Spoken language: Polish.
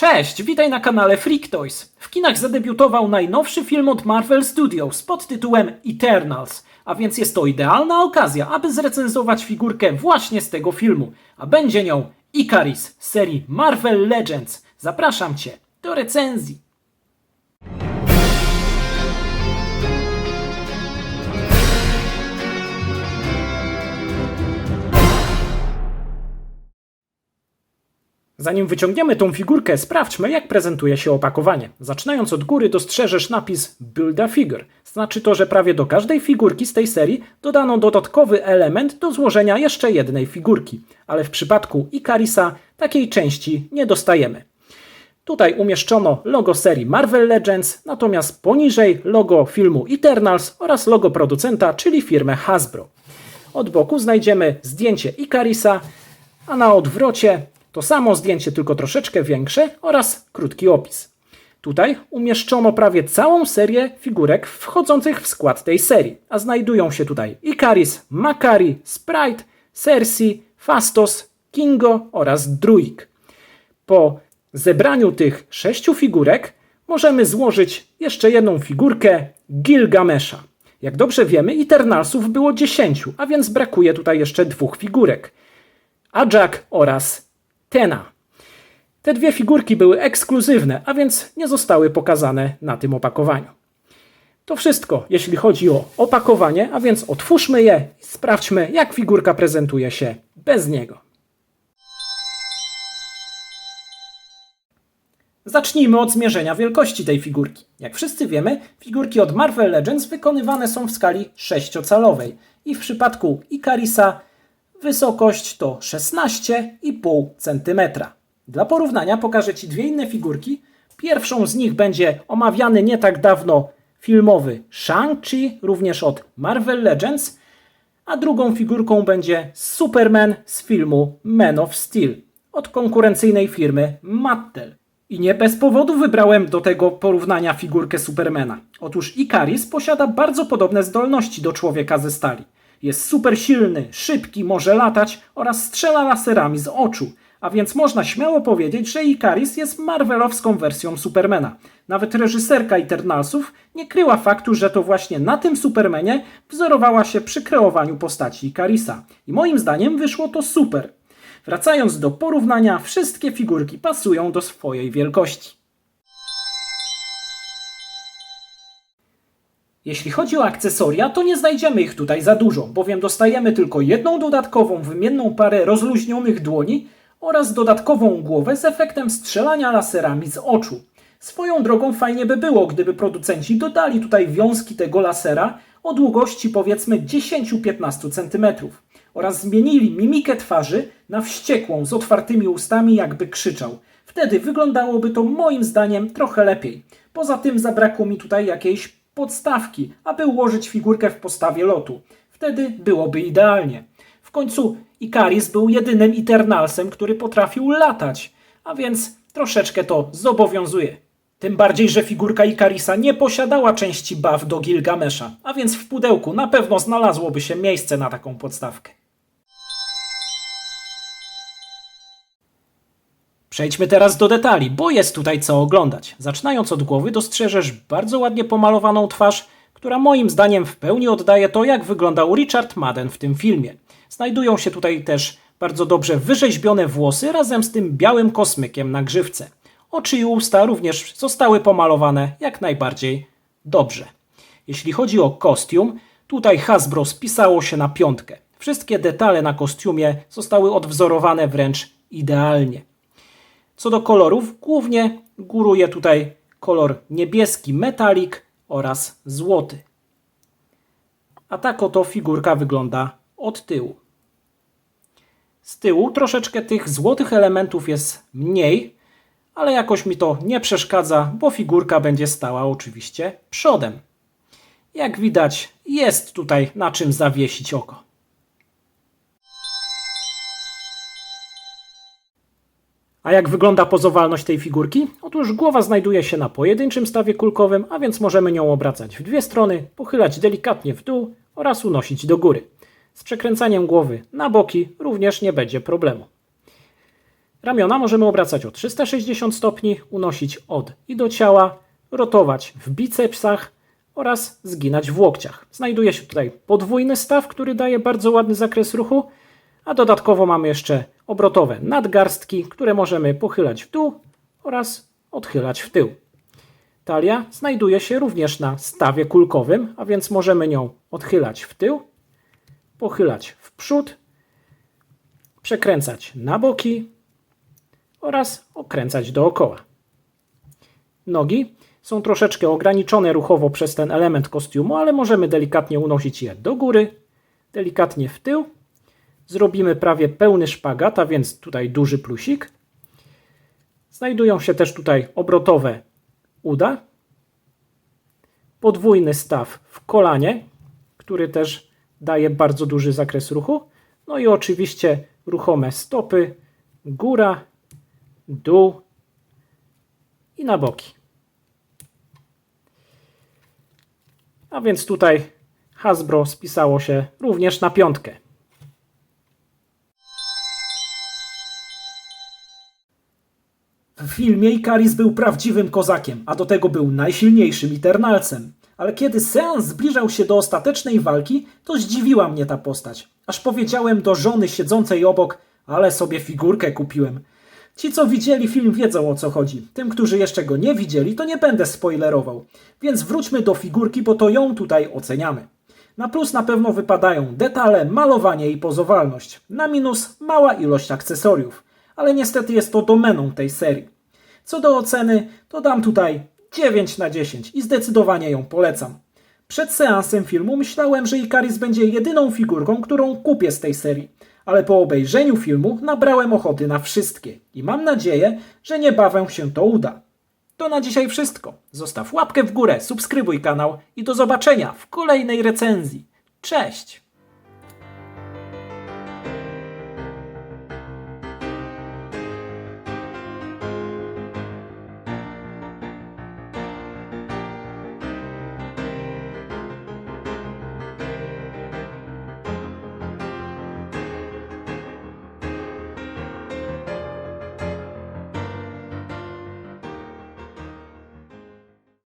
Cześć, witaj na kanale Freak Toys. W kinach zadebiutował najnowszy film od Marvel Studios pod tytułem Eternals, a więc jest to idealna okazja, aby zrecenzować figurkę właśnie z tego filmu, a będzie nią Icaris z serii Marvel Legends. Zapraszam Cię do recenzji. Zanim wyciągniemy tą figurkę, sprawdźmy, jak prezentuje się opakowanie. Zaczynając od góry, dostrzeżesz napis Build a Figure. Znaczy to, że prawie do każdej figurki z tej serii dodano dodatkowy element do złożenia jeszcze jednej figurki, ale w przypadku Icarisa takiej części nie dostajemy. Tutaj umieszczono logo serii Marvel Legends, natomiast poniżej logo filmu Eternals oraz logo producenta, czyli firmę Hasbro. Od boku znajdziemy zdjęcie Icarisa, a na odwrocie to samo zdjęcie, tylko troszeczkę większe oraz krótki opis. Tutaj umieszczono prawie całą serię figurek wchodzących w skład tej serii, a znajdują się tutaj Icaris, Makari, Sprite, Cersei, Fastos, Kingo oraz Druid. Po zebraniu tych sześciu figurek możemy złożyć jeszcze jedną figurkę Gilgamesha. Jak dobrze wiemy, Eternalsów było 10, a więc brakuje tutaj jeszcze dwóch figurek. Ajak oraz Tena. Te dwie figurki były ekskluzywne, a więc nie zostały pokazane na tym opakowaniu. To wszystko, jeśli chodzi o opakowanie, a więc otwórzmy je i sprawdźmy, jak figurka prezentuje się bez niego. Zacznijmy od zmierzenia wielkości tej figurki. Jak wszyscy wiemy, figurki od Marvel Legends wykonywane są w skali 6-calowej i w przypadku Icarisa wysokość to 16,5 cm. Dla porównania pokażę Ci dwie inne figurki. Pierwszą z nich będzie omawiany nie tak dawno filmowy Shang-Chi, również od Marvel Legends, a drugą figurką będzie Superman z filmu Man of Steel od konkurencyjnej firmy Mattel. I nie bez powodu wybrałem do tego porównania figurkę Supermana. Otóż Icaris posiada bardzo podobne zdolności do człowieka ze stali. Jest super silny, szybki, może latać oraz strzela laserami z oczu. A więc można śmiało powiedzieć, że Icaris jest marvelowską wersją Supermana. Nawet reżyserka Eternalsów nie kryła faktu, że to właśnie na tym Supermanie wzorowała się przy kreowaniu postaci Icarisa. I moim zdaniem wyszło to super. Wracając do porównania, wszystkie figurki pasują do swojej wielkości. Jeśli chodzi o akcesoria, to nie znajdziemy ich tutaj za dużo, bowiem dostajemy tylko jedną dodatkową wymienną parę rozluźnionych dłoni oraz dodatkową głowę z efektem strzelania laserami z oczu. Swoją drogą fajnie by było, gdyby producenci dodali tutaj wiązki tego lasera o długości powiedzmy 10-15 cm oraz zmienili mimikę twarzy na wściekłą z otwartymi ustami, jakby krzyczał. Wtedy wyglądałoby to moim zdaniem trochę lepiej. Poza tym zabrakło mi tutaj jakiejś podstawki, aby ułożyć figurkę w postawie lotu. Wtedy byłoby idealnie. W końcu Icaris był jedynym Eternalsem, który potrafił latać, a więc troszeczkę to zobowiązuje. Tym bardziej, że figurka Icarisa nie posiadała części buff do Gilgamesha, a więc w pudełku na pewno znalazłoby się miejsce na taką podstawkę. Przejdźmy teraz do detali, bo jest tutaj co oglądać. Zaczynając od głowy, dostrzeżesz bardzo ładnie pomalowaną twarz, która moim zdaniem w pełni oddaje to, jak wyglądał Richard Madden w tym filmie. Znajdują się tutaj też bardzo dobrze wyrzeźbione włosy razem z tym białym kosmykiem na grzywce. Oczy i usta również zostały pomalowane jak najbardziej dobrze. Jeśli chodzi o kostium, tutaj Hasbro spisało się na piątkę. Wszystkie detale na kostiumie zostały odwzorowane wręcz idealnie. Co do kolorów, głównie góruje tutaj kolor niebieski metalik oraz złoty. A tak oto figurka wygląda od tyłu. Z tyłu troszeczkę tych złotych elementów jest mniej, ale jakoś mi to nie przeszkadza, bo figurka będzie stała oczywiście przodem. Jak widać, jest tutaj na czym zawiesić oko. A jak wygląda pozowalność tej figurki? Otóż głowa znajduje się na pojedynczym stawie kulkowym, a więc możemy nią obracać w dwie strony, pochylać delikatnie w dół oraz unosić do góry. Z przekręcaniem głowy na boki również nie będzie problemu. Ramiona możemy obracać o 360 stopni, unosić od i do ciała, rotować w bicepsach oraz zginać w łokciach. Znajduje się tutaj podwójny staw, który daje bardzo ładny zakres ruchu, a dodatkowo mamy jeszcze obrotowe nadgarstki, które możemy pochylać w dół oraz odchylać w tył. Talia znajduje się również na stawie kulkowym, a więc możemy nią odchylać w tył, pochylać w przód, przekręcać na boki oraz okręcać dookoła. Nogi są troszeczkę ograniczone ruchowo przez ten element kostiumu, ale możemy delikatnie unosić je do góry, delikatnie w tył. Zrobimy prawie pełny szpagat, a więc tutaj duży plusik. Znajdują się też tutaj obrotowe uda, podwójny staw w kolanie, który też daje bardzo duży zakres ruchu. No i oczywiście ruchome stopy, góra, dół i na boki. A więc tutaj Hasbro spisało się również na piątkę. W filmie Ikaris był prawdziwym kozakiem, a do tego był najsilniejszym Eternalcem. Ale kiedy seans zbliżał się do ostatecznej walki, to zdziwiła mnie ta postać. Aż powiedziałem do żony siedzącej obok, ale sobie figurkę kupiłem. Ci, co widzieli film, wiedzą o co chodzi. Tym, którzy jeszcze go nie widzieli, to nie będę spoilerował. Więc wróćmy do figurki, bo to ją tutaj oceniamy. Na plus na pewno wypadają detale, malowanie i pozowalność. Na minus mała ilość akcesoriów. Ale niestety jest to domeną tej serii. Co do oceny, to dam tutaj 9 na 10 i zdecydowanie ją polecam. Przed seansem filmu myślałem, że Ikaris będzie jedyną figurką, którą kupię z tej serii, ale po obejrzeniu filmu nabrałem ochoty na wszystkie i mam nadzieję, że niebawem się to uda. To na dzisiaj wszystko. Zostaw łapkę w górę, subskrybuj kanał i do zobaczenia w kolejnej recenzji. Cześć!